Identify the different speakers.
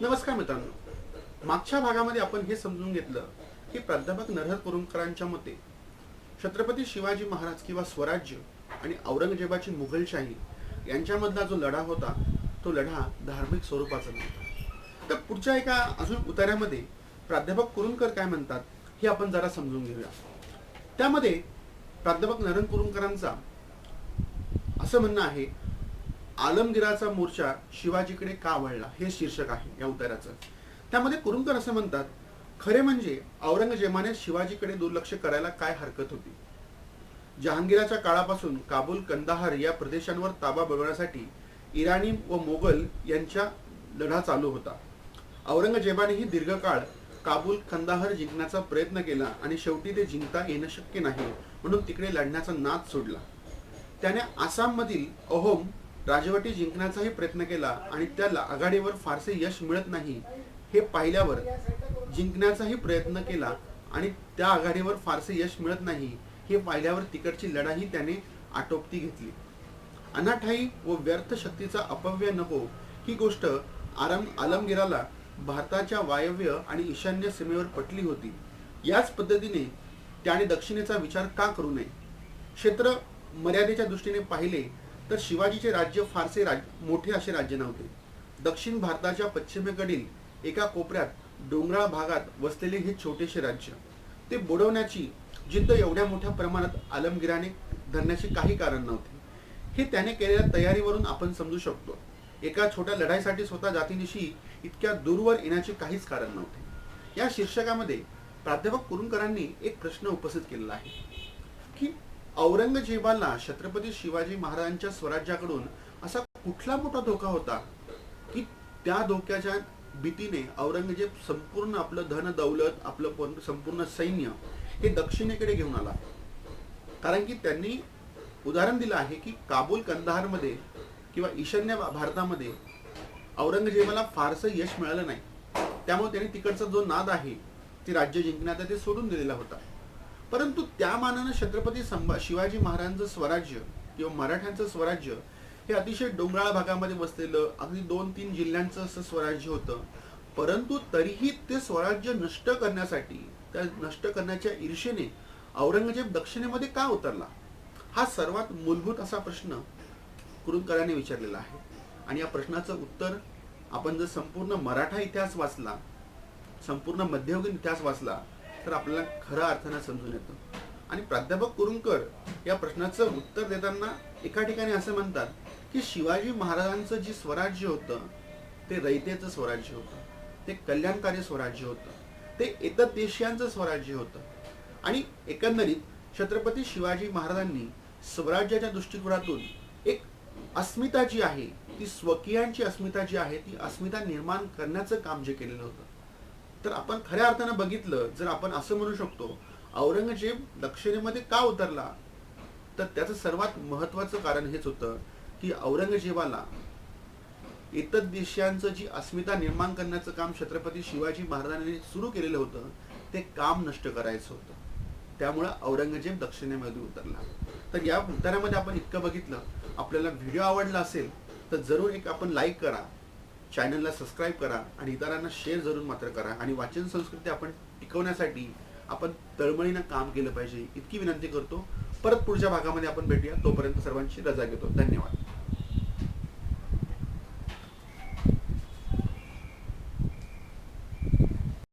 Speaker 1: नमस्कार मित्रांनो. मागच्या भागामध्ये आपण हे समजून घेतलं की प्राध्यापक नरहर कुरुंकरांच्या मते छत्रपती शिवाजी महाराज किंवा स्वराज्य आणि औरंगजेबाची मुघलशाही यांच्यामधला जो लढा होता तो लढा धार्मिक स्वरूपाचा नव्हता. तर पुढच्या एका अजून उतार्यामध्ये प्राध्यापक कुरुंकर काय म्हणतात हे आपण जरा समजून घेऊया. त्यामध्ये प्राध्यापक नरहर कुरुंकरांचा असं म्हणणं आहे आलमगिराचा मोर्चा शिवाजीकडे का वळला हे शीर्षक आहे या उताराचं त्यामध्ये कुरुंकर असं म्हणतात खरे म्हणजे औरंगजेबाने शिवाजीकडे दुर्लक्ष करायला काय हरकत होती? जहांगीराच्या काळापासून काबूल कंदाहार या प्रदेशांवर ताबा बळवण्यासाठी इराणी व मोगल यांच्या लढा चालू होता. औरंगजेबानेही दीर्घकाळ काबूल कंदाहार जिंकण्याचा प्रयत्न केला आणि शेवटी ते जिंकता येणं शक्य नाही म्हणून तिकडे लढण्याचा नाद सोडला. त्याने आसाममधील अहोम राजवटी जिंकण्याचाही प्रयत्न केला आणि त्याला आघाडीवर फारसे यश मिळत नाही हे पाहिल्यावर जिंकण्याचाही प्रयत्न केला आणि त्या आघाडीवर फारसे यश मिळत नाही हे पाहिल्यावर तिकडची लढाई त्याने आटोपती घेतली. अनाठाई व व्यर्थ शक्तीचा अपव्यय नको ही गोष्ट आरम आलमगिराला भारताच्या वायव्य आणि ईशान्य सीमेवर पटली होती. याच पद्धतीने त्याने दक्षिणेचा विचार का करू नये? क्षेत्र मर्यादेच्या दृष्टीने पाहिले तर शिवाजीचे राज्य फारसे राज मोठे असे राज्य नव्हते. दक्षिण भारताच्या पश्चिमेकडील एका कोपऱ्यात डोंगराळ भागात वसलेले हे छोटेसे राज्य. ते बुडवण्याची जिद्द एवढ्या मोठ्या प्रमाणात आलमगिराने धरण्याचे काही कारण नव्हते. हे त्याने केलेल्या तयारीवरून आपण समजू शकतो. एका छोट्या लढाईसाठी स्वतः जातीनिशी इतक्या दूरवर येण्याचे काहीच कारण नव्हते. या शीर्षकामध्ये प्राध्यापक कुरुंकरांनी एक प्रश्न उपस्थित केलेला आहे. औरंगजेबाला छत्रपती शिवाजी महाराजांच्या स्वराज्याकडून असा कुठला मोठा धोका होता? की त्या धोक्याच्या भीतीने औरंगजेब संपूर्ण आपलं धन दौलत आपलं संपूर्ण सैन्य हे दक्षिणेकडे घेऊन आला. कारण की त्यांनी उदाहरण दिलं आहे की काबूल कंदाहारमध्ये किंवा ईशान्य भारतामध्ये औरंगजेबाला फारसं यश मिळालं नाही. त्यामुळे त्यांनी तिकडचा जो नाद आहे ती राज्य जिंकण्याचा ते सोडून दिलेला होता. परंतु त्या मानानं छत्रपती संभा शिवाजी महाराजांचं स्वराज्य किंवा मराठ्यांचं स्वराज्य हे अतिशय डोंगराळ भागामध्ये बसलेलं अगदी दोन तीन जिल्ह्यांचं असं स्वराज्य होतं. परंतु तरीही ते स्वराज्य नष्ट करण्यासाठी त्या नष्ट करण्याच्या ईर्षेने औरंगजेब दक्षिणेमध्ये का उतरला? हा सर्वात मूलभूत असा प्रश्न कुरुंदकरांनी विचारलेला आहे. आणि या प्रश्नाचं उत्तर आपण जर संपूर्ण मराठा इतिहास वाचला संपूर्ण मध्ययुगीन इतिहास वाचला तर आपल्याला खऱ्या अर्थानं समजून येतं. आणि प्राध्यापक कुरुंकर या प्रश्नाचं उत्तर देताना एका ठिकाणी असं म्हणतात की शिवाजी महाराजांचं जे स्वराज्य होतं ते रयतेचं स्वराज्य होतं ते कल्याणकारी स्वराज्य होतं ते एतदेशीयांचं स्वराज्य होतं. आणि एकंदरीत छत्रपती शिवाजी महाराजांनी स्वराज्याच्या दृष्टिकोनातून एक अस्मिता जी आहे ती स्वकीयांची अस्मिता जी आहे ती अस्मिता निर्माण करण्याचं काम जे केलेलं होतं. तर आपण खऱ्या अर्थानं बघितलं जर आपण असं म्हणू शकतो औरंगजेब दक्षिणेमध्ये का उतरला? तर त्याचं सर्वात महत्वाचं कारण हेच होतं की औरंगजेबाला इतर देशांचं जी अस्मिता निर्माण करण्याचं काम छत्रपती शिवाजी महाराजांनी सुरू केलेलं होतं ते काम नष्ट करायचं होतं. त्यामुळं औरंगजेब दक्षिणेमध्ये उतरला. तर या उतारामध्ये आपण इतकं बघितलं. आपल्याला व्हिडिओ आवडला असेल तर जरूर एक आपण लाईक करा. चॅनलला सबस्क्राईब करा आणि इतरांना शेअर जरूर मात्र करा. आणि वाचन संस्कृती आपण टिकवण्यासाठी आपण तळमळीनं काम केलं पाहिजे इतकी विनंती करतो. परत पुढच्या भागामध्ये आपण भेटूया. तोपर्यंत सर्वांची रजा घेतो. धन्यवाद.